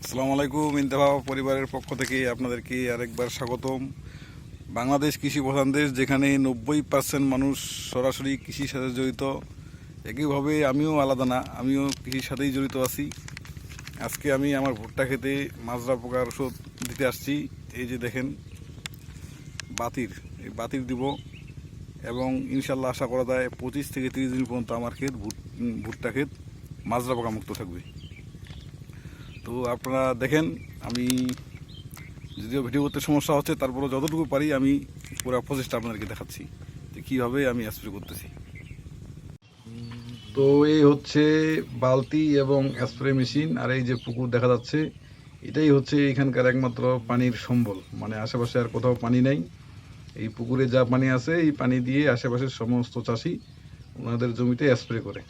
আসসালামু আলাইকুম, ইন্তেফা পরিবারের পক্ষ থেকে আপনাদেরকে আরেকবার স্বাগতম। বাংলাদেশ কৃষি প্রধান দেশ, যেখানে নব্বই পার্সেন্ট মানুষ সরাসরি কৃষির সাথে জড়িত। একইভাবে আমিও আলাদা না, আমিও কৃষির সাথেই জড়িত আছি। আজকে আমি আমার ভুট্টা খেতে মাজরা পোকার ওষুধ দিতে আসছি। এই যে দেখেন, বাতির, এই বাতির দিব। এবং ইনশাল্লাহ আশা করা যায় পঁচিশ থেকে তিরিশ দিন পর্যন্ত আমার ক্ষেত ভুট- ভুট্টা ক্ষেত মাজরা পোকা মুক্ত থাকবে। তো আপনারা দেখেন, আমি যদিও ভিডিও করতে সমস্যা হচ্ছে তারপরে যতটুকু পারি আমি পুরো প্রচেষ্টা আপনাদেরকে দেখাচ্ছি যে কীভাবে আমি স্প্রে করতেছি। তো এই হচ্ছে বালতি এবং স্প্রে মেশিন আর এই যে পুকুর দেখা যাচ্ছে, এটাই হচ্ছে এখানকার একমাত্র পানির সম্বল। মানে আশেপাশে আর কোথাও পানি নেই। এই পুকুরে যা পানি আছে, এই পানি দিয়ে আশেপাশের সমস্ত চাষি ওনাদের জমিতে স্প্রে করে।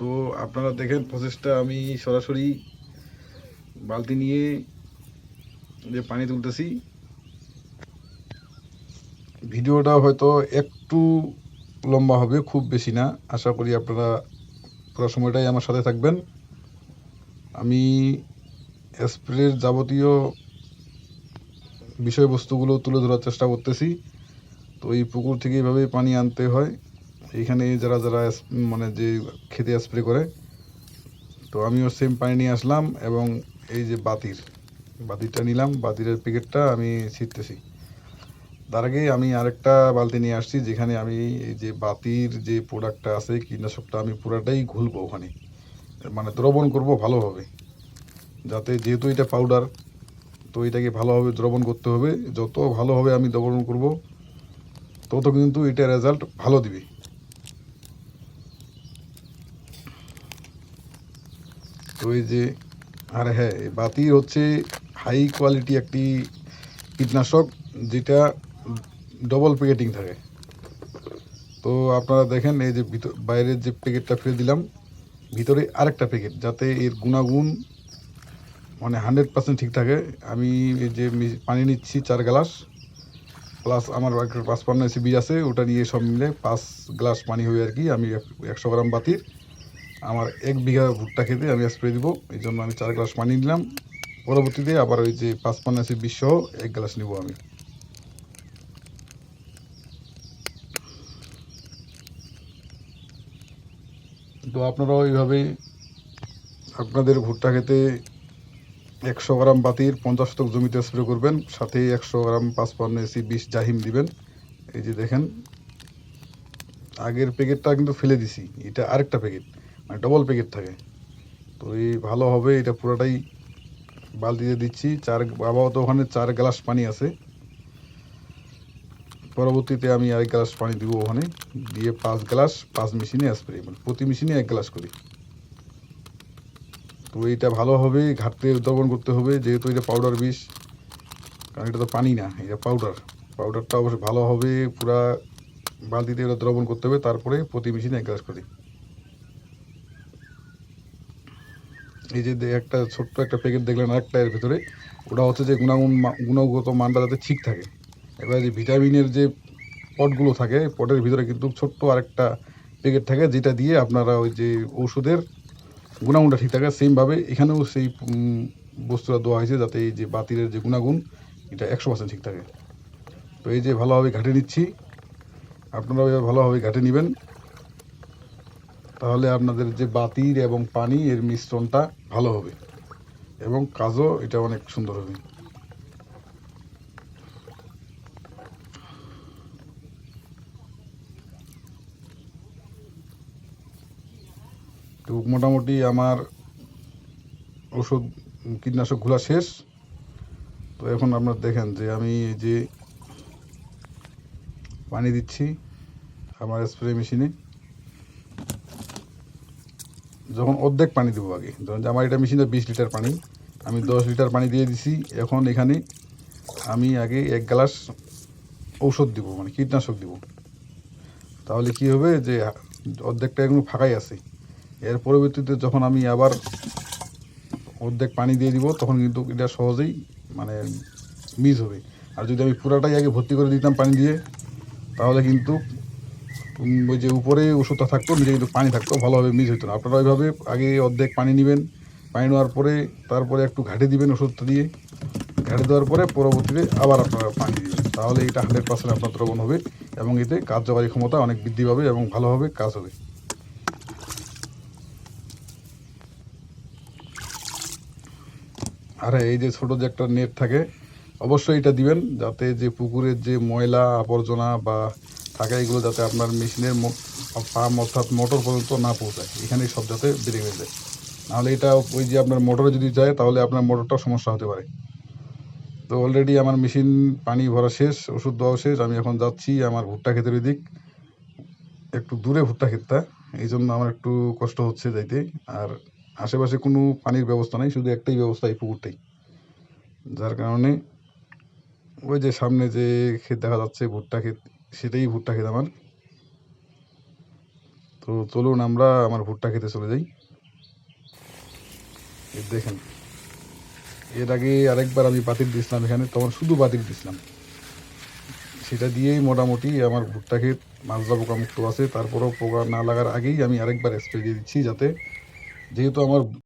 তো আপনারা দেখেন প্রসেসটা, আমি সরাসরি বালতি নিয়ে যে পানি তুলতেছি। ভিডিওটা হয়তো একটু লম্বা হবে, খুব বেশি না। আশা করি আপনারা পুরো সময়টাই আমার সাথে থাকবেন। আমি স্প্রের যাবতীয় বিষয়বস্তুগুলো তুলে ধরার চেষ্টা করতেছি। তো এই পুকুর থেকে এইভাবে পানি আনতে হয়। এইখানে যারা যারা মানে যে খেতে স্প্রে করে, তো আমিও সেম পানি নিয়ে আসলাম এবং এই যে বাতির বাতিরটা নিলাম, বাতিরের প্যাকেটটা আমি ছিটতেছি। তার আগে আমি আরেকটা বালতি নিয়ে আসছি, যেখানে আমি এই যে বাতির যে প্রোডাক্টটা আছে, কীটনাশকটা, আমি পুরাটাই ঘুলবো ওখানে। মানে দ্রবণ করব ভালোভাবে, যাতে যেহেতু এটা পাউডার তো এটাকে ভালোভাবে দ্রবণ করতে হবে। যত ভালোভাবে আমি দ্রবণ করব, তত কিন্তু এটা রেজাল্ট ভালো দিবে। তো এই যে, আর হ্যাঁ বাতি হচ্ছে হাই কোয়ালিটি একটি কীটনাশক, যেটা ডবল প্যাকেটিং থাকে। তো আপনারা দেখেন, এই যে ভিতর, বাইরের যে প্যাকেটটা ফেলে দিলাম, ভিতরে আরেকটা প্যাকেট যাতে এর গুণাগুণ মানে হান্ড্রেড পার্সেন্ট ঠিক থাকে। আমি এই যে পানি নিচ্ছি চার গ্লাস প্লাস আমার একটা পাঁচপান্ন এসিবি আছে, ওটা নিয়ে সব মিলে পাঁচ গ্লাস পানি হবে আর কি, আমি এক- একশো গ্রাম বাতির। আমার এক বিঘা ভুট্টা খেতে আমি স্প্রে দিব। এই জন্য আমি চার গ্লাস পানি নিলাম। পরবর্তীতে আবার ওই যে পাঁচ পাঁচপান্ন এসিবি সহ এক গ্লাস নিব আমি। তো আপনারাও এইভাবে আপনাদের ভুট্টা খেতে একশো গ্রাম বাতির পঞ্চাশ শতক জমিতে স্প্রে করবেন, সাথে একশো গ্রাম পাঁচপান্ন এসি বিশ জাহিম দিবেন। এই যে দেখেন, আগের প্যাকেটটা কিন্তু ফেলে দিছি, এটা আরেকটা প্যাকেট মানে ডবল প্যাকেট থাকে। তো এই ভালো হবে, এটা পুরোটাই বালতিতে দিচ্ছি। চার বাবাও তো ওখানে চার গ্লাস পানি আছে। পরবর্তীতে আমি আরেক গ্লাস পানি দিব ওখানে। দিয়ে পাঁচ গ্লাস, পাঁচ মেশিনে স্প্রে মানে প্রতি মেশিনে এক গ্লাস করি। তো এইটা ভালোভাবে ঘাটতে উদ্ভাবন করতে হবে, যেহেতু এটা পাউডার বিষ, কারণ এটা তো পানি না, এটা পাউডার পাউডারটা অবশ্যই ভালো হবে, পুরা বালতিতে এটা দ্রবণ করতে হবে, তারপরে প্রতি মেশিনে এক গ্লাস করি। এই যে একটা ছোট্ট একটা প্যাকেট দেখলেন আরেকটা এর ভিতরে। ওটা হচ্ছে যে গুণাগুণ গুণগত মানটা যাতে ঠিক থাকে। এবার যে ভিটামিনের যে পটগুলো থাকে পটের ভিতরে কিন্তু ছোট্ট আরেকটা প্যাকেট থাকে যেটা দিয়ে আপনারা ওই যে ওষুধের গুণাগুণটা ঠিক থাকে। সেমভাবে এখানেও সেই বস্তুটা দেওয়া হয়েছে যাতে এই যে বাতিলের যে গুণাগুণ, এটা একশো পার্সেন্ট ঠিক থাকে। তো এই যে ভালোভাবে ঘাটে নিচ্ছি। আপনারাও এবার ভালোভাবে ঘাটে নেবেন। তাহলে আপনাদের যে বাতির এবং পানি, এর মিশ্রণটা ভালো হবে। এবং কাজও এটা অনেক সুন্দর হবে। তো মোটামুটি আমার ওষুধ কীটনাশকগুলো শেষ। তো এখন আপনারা দেখেন যে আমি এই যে পানি দিচ্ছি আমার স্প্রে মেশিনে। যখন অর্ধেক পানি দেবো আগে। ধরুন যে আমার এটা মেশিনে বিশ লিটার পানি, আমি দশ লিটার পানি দিয়ে দিছি, এখন এখানে আমি আগে এক গ্লাস ঔষধ দিব মানে কীটনাশক দিব। তাহলে কি হবে যে অর্ধেকটা এগুলো ফাঁকাই আছে। এর পরবর্তীতে যখন আমি আবার অর্ধেক পানি দিয়ে দিব, তখন কিন্তু এটা সহজেই মানে মিস হবে। আর যদি আমি পুরাটাই আগে ভর্তি করে দিতাম পানি দিয়ে, তাহলে কিন্তু ওই যে উপরে ওষুধটা থাকতো নিচে কিন্তু পানি থাকতো, ভালোভাবে মিস হতো না। আপনারা ওইভাবে আগে অর্ধেক পানি নেবেন, পানি নেওয়ার পরে তারপরে একটু ঘাটে দিবেন ওষুধটা দিয়ে। ঘাটে দেওয়ার পরে পরবর্তীতে আবার আপনারা পানি দিবেন। তাহলে এটা হান্ড্রেড পার্সেন্ট আপনার দ্রবণ হবে এবং এতে কার্যকারী ক্ষমতা অনেক বৃদ্ধি পাবে এবং ভালোভাবে কাজ হবে। আর, এই যে ছোটো যে একটা নেট থাকে, অবশ্যই এটা দিবেন যাতে যে পুকুরের যে ময়লা, আবর্জনা বা থাকে এগুলো যাতে আপনার মেশিনের পাম্প অর্থাৎ মোটর পর্যন্ত না পৌঁছায়। এখানে সব যাতে বেরিয়ে হয়ে যায়। নাহলে এটা ওই যে আপনার মোটরে যদি যায়, তাহলে আপনার মোটরটাও সমস্যা হতে পারে। তো অলরেডি আমার মেশিন, পানি ভরা শেষ, ওষুধ দেওয়া শেষ, আমি এখন যাচ্ছি আমার ভুট্টা ক্ষেতের দিক। একটু দূরে ভুট্টা ক্ষেতটা, এই জন্য আমার একটু কষ্ট হচ্ছে যাইতে। আর আশেপাশে কোনো পানির ব্যবস্থা নেই, শুধু একটাই ব্যবস্থা এই পুকুরটাই। যার কারণে ওই যে সামনে যে ক্ষেত দেখা যাচ্ছে, ভুট্টা ক্ষেত সেটাই ভুট্টা ক্ষেত আমার তো চলুন আমরা আমার ভুট্টা খেতে চলে যাই। দেখেন, এর আগে আরেকবার আমি বাতিল দিয়েছিলাম এখানে, তখন শুধু বাতিল দিয়েছিলাম। সেটা দিয়েই মোটামুটি আমার ভুট্টা খেত মাজরা পোকা মুক্ত আছে, তারপরেও পোকা না লাগার আগেই আমি আরেকবার স্প্রে দিয়ে দিচ্ছি যাতে যেহেতু আমার